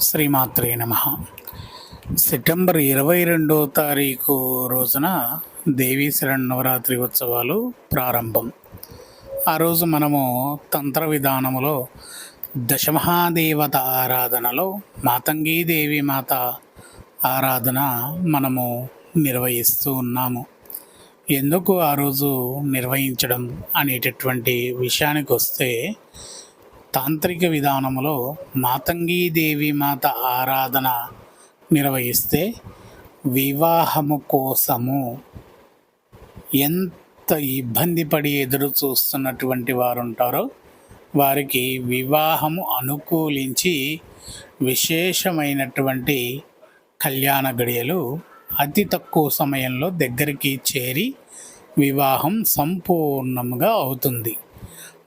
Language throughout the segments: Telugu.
శ్రీమాత్రే నమ. సెప్టెంబర్ ఇరవై రెండో తారీఖు రోజున దేవీ శరణవరాత్రి ఉత్సవాలు ప్రారంభం. ఆ రోజు మనము తంత్ర విధానములో దశమహాదేవత ఆరాధనలో మాతంగీ దేవి మాత ఆరాధన మనము నిర్వహిస్తూ ఉన్నాము. ఎందుకు ఆ రోజు నిర్వహించడం అనేటటువంటి విషయానికి వస్తే తాంత్రిక విధానంలో మాతంగీదేవి మాత ఆరాధన నిర్వహిస్తే వివాహము కోసము ఎంత ఇబ్బంది పడి ఎదురు చూస్తున్నటువంటి వారు ఉంటారో వారికి వివాహము అనుకూలించి విశేషమైనటువంటి కళ్యాణ గడియలు అతి తక్కువ సమయంలో దగ్గరికి చేరి వివాహం సంపూర్ణంగా అవుతుంది.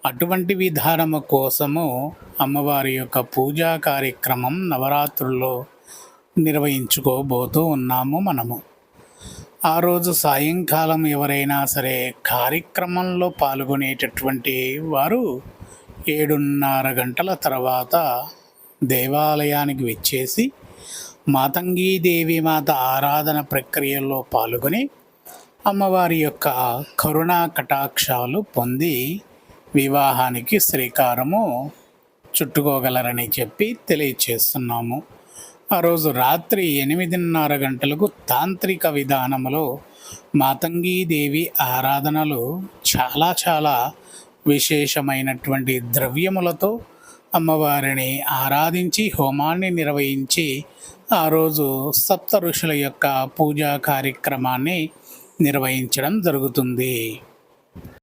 అటువంటి విధానము కోసము అమ్మవారి యొక్క పూజా కార్యక్రమం నవరాత్రుల్లో నిర్వహించుకోబోతూ ఉన్నాము మనము. ఆ రోజు సాయంకాలం ఎవరైనా సరే కార్యక్రమంలో పాల్గొనేటటువంటి వారు ఏడున్నర గంటల తర్వాత దేవాలయానికి వచ్చేసి మాతంగీ దేవి మాత ఆరాధన ప్రక్రియల్లో పాల్గొని అమ్మవారి యొక్క కరుణా కటాక్షాలు పొంది వివాహానికి శ్రీకారము చుట్టుకోగలరని చెప్పి తెలియచేస్తున్నాము. ఆ రోజు రాత్రి ఎనిమిదిన్నర గంటలకు తాంత్రిక విధానములో మాతంగీదేవి ఆరాధనలు చాలా చాలా విశేషమైనటువంటి ద్రవ్యములతో అమ్మవారిని ఆరాధించి హోమాన్ని నిర్వహించి ఆ రోజు సప్త ఋషుల యొక్క పూజా కార్యక్రమాన్ని నిర్వహించడం జరుగుతుంది.